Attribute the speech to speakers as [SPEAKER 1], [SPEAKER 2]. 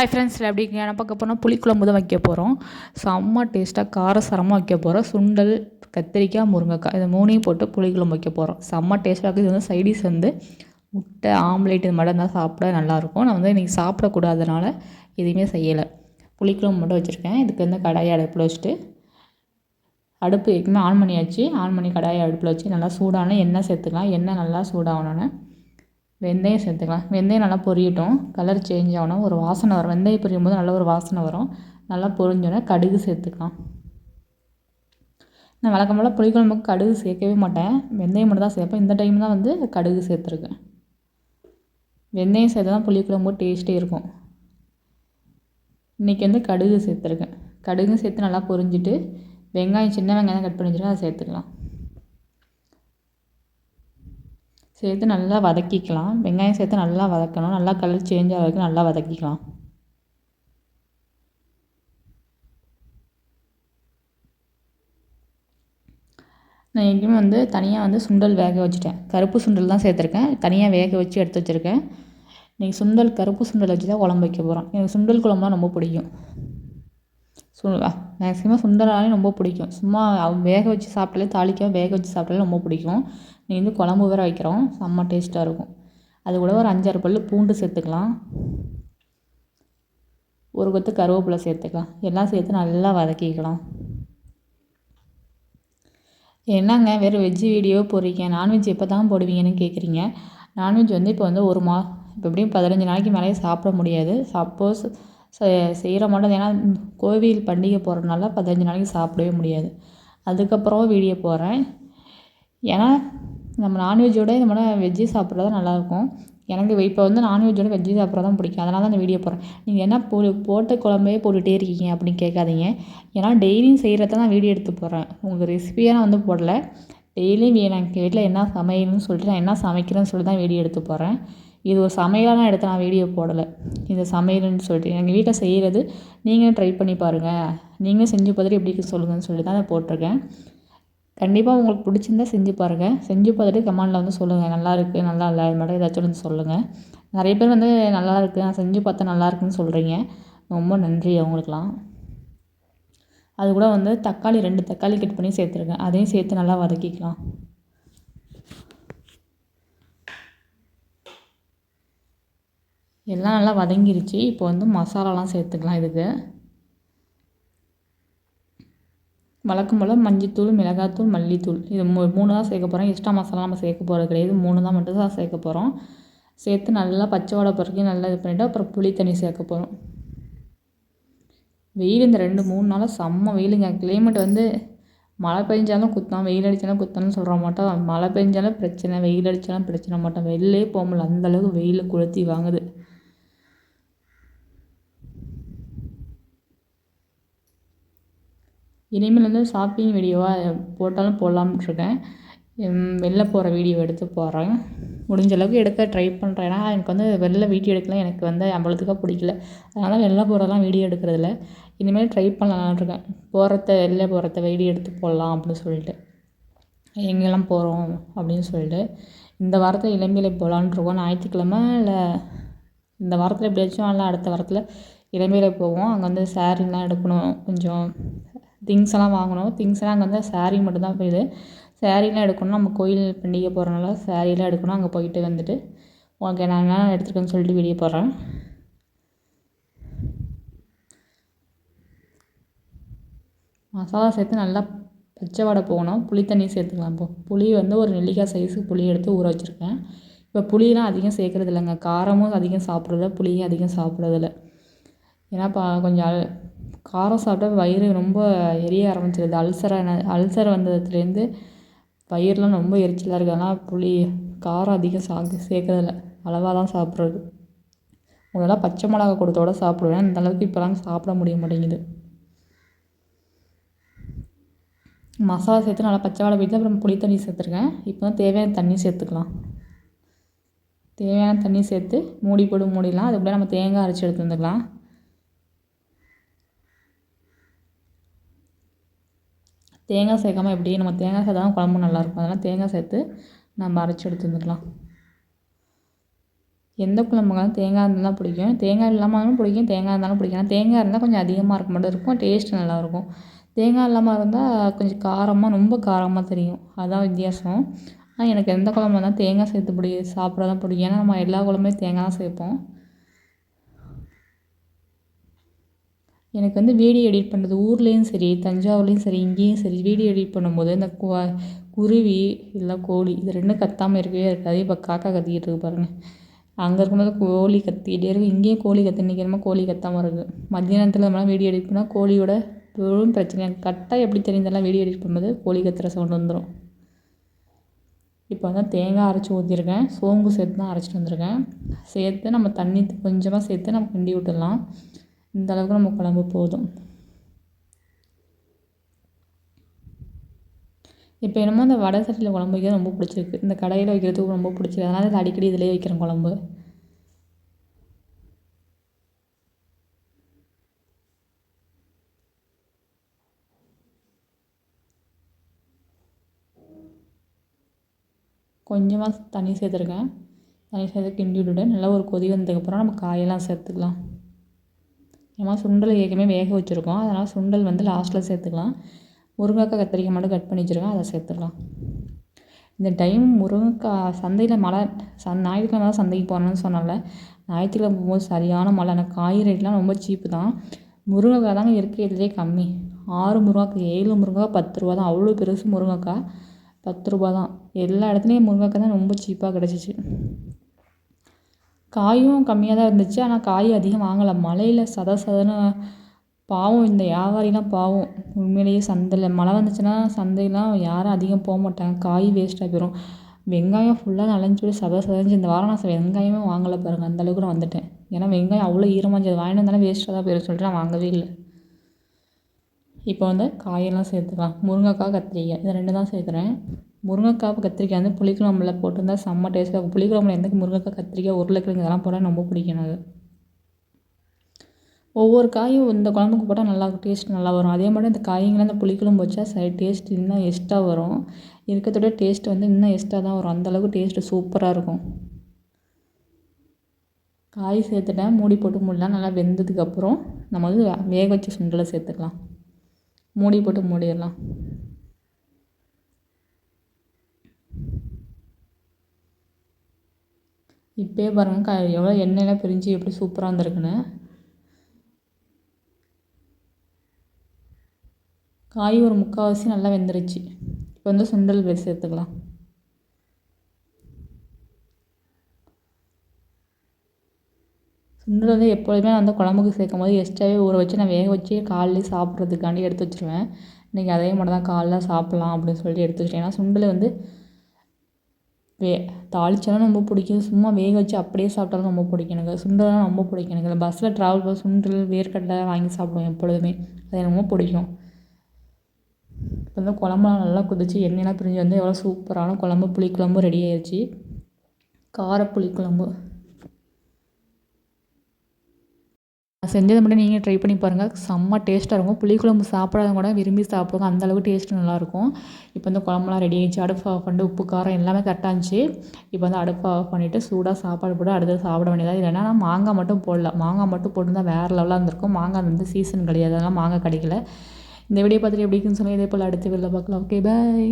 [SPEAKER 1] Hi ஃப்ரெண்ட்ஸில் எப்படி என்ன பார்க்க போனால் புளிக்குழம்பு தான் வைக்க போகிறோம் செம்ம டேஸ்ட்டாக காரசாரமாக வைக்க போகிறோம் சுண்டல் கத்திரிக்காய் முருங்கைக்காய் இது மூணையும் போட்டு புளிக்குழம்பு வைக்க போகிறோம் செம்ம டேஸ்ட்டாக இருக்குது இது வந்து சைடிஸ் வந்து முட்டை ஆம்லேட் இது மட்டும் தான் சாப்பிட நல்லாயிருக்கும் நான் வந்து இன்றைக்கி சாப்பிடக்கூடாதனால எதுவுமே செய்யலை. புளிக்குழம்பு மட்டும் வச்சுருக்கேன். இதுக்கு வந்து கடாயை அடுப்பில் வச்சுட்டு அடுப்பு எப்பவுமே ஆன் பண்ணியாச்சு. ஆன் பண்ணி கடாயை அடுப்பில் வச்சு நல்லா சூடான எண்ணெய் சேர்த்துக்கலாம். எண்ணெய் நல்லா சூடாகணுன்னு வெந்தயம் சேர்த்துக்கலாம். வெந்தயம் நல்லா பொரியட்டும். கலர் சேஞ்ச் ஆகணும் ஒரு வாசனை வரும். வெந்தயம் பொரியும் போது நல்ல ஒரு வாசனை வரும். நல்லா பொரிஞ்சோடனே கடுகு சேர்த்துக்கலாம். நான் வழக்கம் போல் புளிக்குழம்புக்கு கடுகு சேர்க்கவே மாட்டேன். வெந்தயம் மட்டும் தான் சேர்ப்பேன். இந்த டைம் தான் வந்து கடுகு சேர்த்துருக்கேன். வெந்தயம் சேர்த்து தான் புளிக்குழம்பு டேஸ்ட்டே இருக்கும். இன்றைக்கி வந்து கடுகு சேர்த்துருக்கேன். கடுகு சேர்த்து நல்லா பொரிஞ்சிட்டு வெங்காயம் சின்ன வெங்காயம் கட் பண்ணி வச்சுருக்கேன் அதை சேர்த்துக்கலாம். சேர்த்து நல்லா வதக்கிக்கலாம். வெங்காயம் சேர்த்து நல்லா வதக்கணும். நல்லா கலர் சேஞ்ச் ஆக வரைக்கும் நல்லா வதக்கிக்கலாம். நான் எங்கேயுமே வந்து தனியாக வந்து சுண்டல் வேக வச்சுட்டேன். கருப்பு சுண்டல் தான் சேர்த்துருக்கேன். தனியாக வேக வச்சு எடுத்து வச்சுருக்கேன். இன்றைக்கி சுண்டல் கருப்பு சுண்டல் வச்சு தான் குழம்பு வைக்க போகிறோம் எனக்கு சுண்டல் குழம்புலாம் ரொம்ப பிடிக்கும். சு மேக்ஸிமம் சுண்டலாலே ரொம்ப பிடிக்கும். சும்மா வேக வச்சு சாப்பிட்டாலே தாளிக்காம வேக வச்சு சாப்பிட்டாலே ரொம்ப பிடிக்கும். நீ வந்து குழம்பு வேறு வைக்கிறோம். செம்ம டேஸ்ட்டாக இருக்கும். அது கூட ஒரு அஞ்சாறு பல் பூண்டு சேர்த்துக்கலாம். ஒரு கொத்து கருவேப்பிலை சேர்த்துக்கலாம். எல்லாம் சேர்த்து நல்லா வதக்கிக்கலாம். என்னங்க வேறு வெஜ்ஜு வீடியோ போடுறீங்க? நான்வெஜ் எப்போ தான் போடுவீங்கன்னு கேட்குறீங்க நான்வெஜ் வந்து இப்போ வந்து ஒரு மா இப்போ எப்படியும் பதினஞ்சு நாளைக்கு மேலேயே சாப்பிட முடியாது. சப்போஸ் செய்கிற மாட்டோம். ஏன்னா கோவில் பண்டிகை போகிறதுனால பதினஞ்சு நாளைக்கு சாப்பிடவே முடியாது. அதுக்கப்புறம் வீடியோ போடுறேன். ஏன்னா நம்ம நான்வெஜ்ஜோட இந்த மாதிரி வெஜ்ஜு சாப்பிட்றது தான் நல்லாயிருக்கும். எனக்கு இப்போ வந்து நான்வெஜ்ஜோட வெஜ்ஜு சாப்பிட்றது தான் பிடிக்கும். அதனால தான் இந்த வீடியோ போடுறேன். நீங்கள் என்ன போ போட்ட குழம்பே போட்டுகிட்டே இருக்கீங்க அப்படின்னு கேட்காதீங்க. ஏன்னா டெய்லியும் செய்கிறத தான் வீடியோ எடுத்து போடுறேன். உங்களுக்கு ரெசிபியாக நான் வந்து போடல? டெய்லியும் எனக்கு வீட்டில் என்ன சமையல்னு சொல்லிட்டு நான் என்ன சமைக்கிறேன்னு சொல்லி தான் வீடியோ எடுத்து போடுறேன். இது ஒரு சமையலாக நான் எடுத்து நான் வீடியோ போடலை. இது சமையல்னு சொல்லிட்டு. எங்கள் வீட்டில் செய்கிறது நீங்களும் ட்ரை பண்ணி பாருங்கள் நீங்களும் செஞ்சு பார்த்துட்டு எப்படி இருக்கு சொல்லுங்கன்னு சொல்லி தான் அதை போட்டிருக்கேன். கண்டிப்பாக உங்களுக்கு பிடிச்சிருந்தா செஞ்சு பாருங்கள் செஞ்சு பார்த்துட்டு கமெண்டில் வந்து சொல்லுங்கள் நல்லா இருக்குது நல்லா இல்லை இது ஏதாச்சும் வந்து சொல்லுங்கள் நிறைய பேர் வந்து நல்லா இருக்குது நான் செஞ்சு பார்த்தா நல்லா இருக்குன்னு சொல்கிறீங்க ரொம்ப நன்றி அவங்களுக்குலாம் அது கூட வந்து தக்காளி ரெண்டு தக்காளி கட் பண்ணி சேர்த்துருக்கேன் அதையும் சேர்த்து நல்லா வதக்கிக்கலாம். எல்லாம் நல்லா வதங்கிருச்சு. இப்போ வந்து மசாலாலாம் சேர்த்துக்கலாம் இதுக்கு. வழக்கம் போல் மஞ்சத்தூள் மிளகாத்தூள் மல்லித்தூள். இது மூ மூணு தான் சேர்க்க போகிறோம் எக்ஸ்ட்ரா மசாலா நம்ம சேர்க்க போகிறது கிடையாது. மூணு தான் மட்டும் தான் சேர்க்க போகிறோம் சேர்த்து நல்லா பச்சை வடை பிறகு நல்லா இது பண்ணிவிட்டு அப்புறம் புளி தண்ணி சேர்க்க போகிறோம் வெயில் இந்த ரெண்டு மூணு நாளாக செம்ம வெயிலுங்க. கிளைமேட் வந்து மழை பெஞ்சாலும் குத்தான் வெயில் அடித்தாலும் குத்தம்னு சொல்கிற மாட்டோம். மழை பெஞ்சாலும் பிரச்சனை வெயில் அடித்தாலும் பிரச்சனை மாட்டோம். வெளிலே போக முடியல. அந்தளவுக்கு வெயில் கொளுத்தி வாங்குது. இனிமேல் வந்து ஷாப்பிங் வீடியோவாக போட்டாலும் போடலாம்னு வெளில போகிற வீடியோ எடுத்து போடுறேன். முடிஞ்ச அளவுக்கு எடுக்க ட்ரை பண்ணுறேன் ஏன்னா எனக்கு வந்து வெளில வீடியோ எடுக்கலாம். எனக்கு வந்து அவ்வளோத்துக்கா பிடிக்கல. அதனால் வெளில போகிறதெல்லாம் வீடியோ எடுக்கிறதில்ல. இனிமேல் ட்ரை பண்ணலான்ருக்கேன் போகிறத வெளில போகிறத வீடியோ எடுத்து போடலாம் அப்படின்னு சொல்லிட்டு. எங்கெல்லாம் போகிறோம் அப்படின்னு சொல்லிட்டு. இந்த வாரத்தில் இளம்பிலை போகலான்ட்ருக்கோம் ஞாயிற்றுக்கிழமை இல்லை இந்த வாரத்தில் எப்படியாச்சும் இல்லை அடுத்த வாரத்தில் இளம்பிலை போவோம். அங்கே வந்து சாரீலாம் எடுக்கணும். கொஞ்சம் திங்ஸ் எல்லாம் வாங்கணும். திங்ஸ் எல்லாம் அங்கே வந்து ஸாரீ மட்டும்தான் போயிது ஸாரீலாம் எடுக்கணும் நம்ம கோயில் பண்டிகை போகிறனால ஸாரீலாம் எடுக்கணும். அங்கே போயிட்டு வந்துட்டு ஓகே நான் என்ன எடுத்துருக்கேன்னு சொல்லிட்டு வெளியே போகிறேன் மசாலா சேர்த்து நல்லா பச்சை வடை போகணும். புளி தண்ணி சேர்த்துக்கலாம் இப்போ. புளி வந்து ஒரு நெல்லிக்காய் சைஸு புளி எடுத்து ஊற வச்சுருக்கேன். இப்போ புளியெலாம் அதிகம் சேர்க்குறது இல்லைங்க காரமும் அதிகம் சாப்பிட்றதில்ல புளியும் அதிகம் சாப்பிட்றதில்ல. ஏன்னா பா கொஞ்சம் காரம் சாப்பிட்டா வயிறு ரொம்ப எரிய ஆரம்பிச்சிருது. அல்சரான அல்சர் வந்ததுலேருந்து வயிறுலாம் ரொம்ப எரிச்சலாக இருக்குது அதனால் புளி காரம் அதிகம் சா சேர்க்கறதில்ல. அளவாக தான் சாப்பிட்றது. முதல்லாம் பச்சை மிளகா கொடுத்தோட சாப்பிடுவேன். அந்தளவுக்கு இப்போலாம் சாப்பிட முடிய மாட்டேங்குது. மசாலா சேர்த்து நல்லா பச்சை வாழை போயிட்டு அப்புறம் புளி தண்ணி சேர்த்துருக்கேன். இப்போ தான் தேவையான தண்ணி சேர்த்துக்கலாம். தேவையான தண்ணி சேர்த்து மூடி போட்டு மூடிடலாம். அதுக்குள்ளே நம்ம தேங்காய் அரைச்சி எடுத்து வந்துக்கலாம் தேங்காய் சேர்க்காம எப்படி நம்ம தேங்காய் சேர்த்தா தான் குழம்பு நல்லாயிருக்கும். அதனால் தேங்காய் சேர்த்து நம்ம அரைச்சி எடுத்து வந்துக்கலாம் எந்த குழம்புனாலும் தேங்காய் இருந்தால் பிடிக்கும். தேங்காய் இல்லாமலும் பிடிக்கும். தேங்காய் இருந்தாலும் பிடிக்கும். ஆனால் தேங்காய் இருந்தால் கொஞ்சம் அதிகமாக இருக்க மட்டும் இருக்கும். டேஸ்ட் நல்லாயிருக்கும். தேங்காய் இல்லாமல் இருந்தால் கொஞ்சம் காரமாக ரொம்ப காரமாக தெரியும். அதுதான் வித்தியாசம். ஆனால் எனக்கு எந்த குழம்பு இருந்தாலும் தேங்காய் சேர்த்து பிடி சாப்பிட தான் பிடிக்கும். ஏன்னா நம்ம எல்லா குழம்பையும் தேங்காய் தான் சேர்ப்போம். எனக்கு வந்து வீடியோ எடிட் பண்ணுறது ஊர்லேயும் சரி தஞ்சாவூர்லேயும் சரி இங்கேயும் சரி வீடியோ எடிட் பண்ணும்போது இந்த கு குருவி இல்லை கோழி இது ரெண்டும் கத்தாமல் இருக்கவே இருக்காது. இப்போ காக்கா கத்திக்கிட்டு இருக்கு பாருங்கள் அங்கே இருக்கும்போது கோழி கத்திக்கிட்டே இருக்குது இங்கேயும் கோழி கத்தி நிற்கிறமா கோழி கத்தாமல் இருக்குது மத்தியானத்தில் நம்மளாம் வீடியோ எடிட் பண்ணால் கோழியோட பெரும் பிரச்சனை. கரெக்டாக எப்படி தெரியுதெல்லாம் வீடியோ எடிட் பண்ணும்போது கோழி கத்துற சவுண்ட் வந்துடும் இப்போ வந்து தேங்காய் அரைச்சி ஊற்றிருக்கேன் சோம்பு சேர்த்து தான் அரைச்சிட்டு வந்திருக்கேன். சேர்த்து நம்ம தண்ணி கொஞ்சமாக சேர்த்து நம்ம கிண்டி விட்டுடலாம். இந்த அளவுக்கு நம்ம குழம்பு போதும். இப்போ என்னமோ இந்த வடை சட்டியில் குழம்பு வைக்கிறது ரொம்ப பிடிச்சிருக்கு. இந்த கடையில் வைக்கிறதுக்கு ரொம்ப பிடிச்சிருக்கு. அதனால் இது அடிக்கடி இதிலே வைக்கிறேன் குழம்பு. கொஞ்சமாக தண்ணி சேர்த்துருக்கேன். தண்ணி சேர்த்து கிண்டி விட்டுட்டு நல்லா ஒரு கொதி வந்ததுக்கப்புறம் நம்ம காயெல்லாம் சேர்த்துக்கலாம். ஏன்னா சுண்டல் ஏற்கனவே வேக வச்சுருக்கோம். அதனால் சுண்டல் வந்து லாஸ்ட்டில் சேர்த்துக்கலாம். முருங்கைக்காய் கத்திரிக்காய் மட்டும் கட் பண்ணி வச்சுருக்கோம். அதை சேர்த்துக்கலாம். இந்த டைம் முருங்கைக்காய் சந்தையில் மழை சந் ஞாயிற்றுக்கிழமை தான் சந்தைக்கு போகணுன்னு சொன்னால ஞாயிற்றுக்கிழமை போகும்போது சரியான மழை. ஆனால் காய் ரேட்லாம் ரொம்ப சீப்பு தான். முருங்கைக்காய் தாங்க இருக்கிறதுலே கம்மி. ஆறு முருங்கைக்காய் ஏழு முருங்கைக்காய் பத்து ரூபா தான். அவ்வளோ பெருசு முருங்கைக்காய். பத்து ரூபா தான். எல்லா இடத்துலையும் முருங்கைக்காய் தான் ரொம்ப சீப்பாக கிடச்சிச்சு. காயும் கம்மியாக தான் இருந்துச்சு. ஆனால் காய் அதிகம் வாங்கலை. மழையில் சத சதன்னு பாவம். இந்த வியாபாரிலாம் பாவம். உண்மையிலேயே சந்தையில் மழை வந்துச்சுன்னா சந்தையெலாம் யாரும் அதிகம் போக மாட்டாங்க. காய் வேஸ்ட்டாக போயிடும் வெங்காயம் ஃபுல்லாக நனைஞ்சு போய் சத சதஞ்சு இந்த வாரம் நான் வெங்காயமே வாங்கலை பாருங்கள் அந்தளவுக்கு நான் வந்துட்டேன். ஏன்னா வெங்காயம் அவ்வளோ ஈரமாஞ்சது இருந்துச்சு. வாங்கிட்டு வந்தாலும் வேஸ்ட்டாக தான் போயிடும் சொல்லிட்டு நான் வாங்கவே இல்லை. இப்போ வந்து காயெல்லாம் சேர்த்துக்கலாம். முருங்கைக்காய் கத்திரிக்காய். இது ரெண்டு தான் சேர்த்துறேன் முருங்கைக்காய் கத்திரிக்காய் வந்து புளிக்குழம்புல போட்டிருந்தா செம்ம டேஸ்ட்டாக இருக்கும். புளிக்குழம்புல எந்த முருங்கைக்காய் கத்திரிக்காய் உருளைக்கிழங்கு இதெல்லாம் போட்டால் ரொம்ப பிடிக்கும் அது ஒவ்வொரு காயும் இந்த குழம்புக்கு போட்டால் நல்லா டேஸ்ட் நல்லா வரும். அதே மாதிரி இந்த காய்ங்களாம் இந்த புளிக்குழம்பு வச்சா சரி டேஸ்ட் இன்னும் எக்ஸ்ட்ரா வரும். இருக்கிறதோட டேஸ்ட் வந்து இன்னும் எக்ஸ்ட்ரா தான் வரும். அந்தளவுக்கு டேஸ்ட்டு சூப்பராக இருக்கும். காய் சேர்த்துட்டேன். மூடி போட்டு மூடலாம். நல்லா வெந்ததுக்கப்புறம் நம்ம வந்து வேக வச்ச சுண்டலை சேர்த்துக்கலாம். மூடி போட்டு மூடிடலாம். இப்போயே பாருங்கள் க எவ்வளோ எண்ணெயெலாம் பிரிஞ்சு எப்படி சூப்பராக வந்திருக்குன்னு. காய் ஒரு முக்கால்வாசி நல்லா வெந்துருச்சு. இப்போ வந்து சுண்டல் பேர் சேர்த்துக்கலாம் சுண்டல் வந்து எப்பொழுதுமே நான் வந்து குழம்புக்கு சேர்க்கும் போது எக்ஸ்ட்ராவே ஊற வச்சு நான் வேக வச்சு காலையில் சாப்பிட்றதுக்காண்டி எடுத்து வச்சுருவேன். இன்றைக்கி அதே மட்டும் தான் காலைல சாப்பிட்லாம் அப்படின்னு சொல்லிட்டு எடுத்து வச்சிட்டேன். ஏன்னா சுண்டல் வந்து வே தாளிச்சாலும் ரொம்ப பிடிக்கும். சும்மா வேக வச்சு அப்படியே சாப்பிட்டாலும் ரொம்ப பிடிக்கும் எனக்கு. சுண்டல்லாம் ரொம்ப பிடிக்கும் எனக்கு. இந்த பஸ்ஸில் ட்ராவல் பண்ண சுண்டல் வேர்க்கடலை வாங்கி சாப்பிடுவேன் எப்பொழுதுமே. அது எனக்கு ரொம்ப பிடிக்கும். இப்போ வந்து குழம்புலாம் நல்லா கொதிச்சு எண்ணெயெலாம் பிரிஞ்சு வந்து எவ்வளோ சூப்பரான குழம்பு புளிக்குழம்பு ரெடி ஆயிடுச்சு கார புளிக்குழம்பு நான் செஞ்சதை மட்டும் நீங்கள் ட்ரை பண்ணி பாருங்கள் செம்ம டேஸ்ட்டாக இருக்கும். புளிக்குழம்பு சாப்பிடாதவங்க கூட விரும்பி சாப்பிடுவாங்க. அந்தளவுக்கு டேஸ்ட்டு நல்லாயிருக்கும். இப்போ வந்து குழம்புலாம் ரெடி ஆகிடுச்சு அடுப்பு ஆஃப் பண்ணிட்டு உப்பு காரம் எல்லாமே கரெக்டாக இருந்துச்சு. இப்போ வந்து அடுப்பு ஆஃப் பண்ணிவிட்டு சூடாக சாப்பாடு போட்டு அடுத்தது சாப்பிட வேண்டியதாக இல்லைன்னா மாங்காய் மட்டும் போடல. மாங்காய் மட்டும் போட்டுருந்தா வேறு லெவலாக இருந்திருக்கும். மாங்காய் வந்து சீசன் கிடையாது. அதனால் மாங்காய் கிடைக்கல. இந்த வீடியோ பார்த்துட்டு எப்படி இருக்குன்னு சொன்னால் இதே போல் அடுத்த வெளில பார்க்கலாம். Okay bye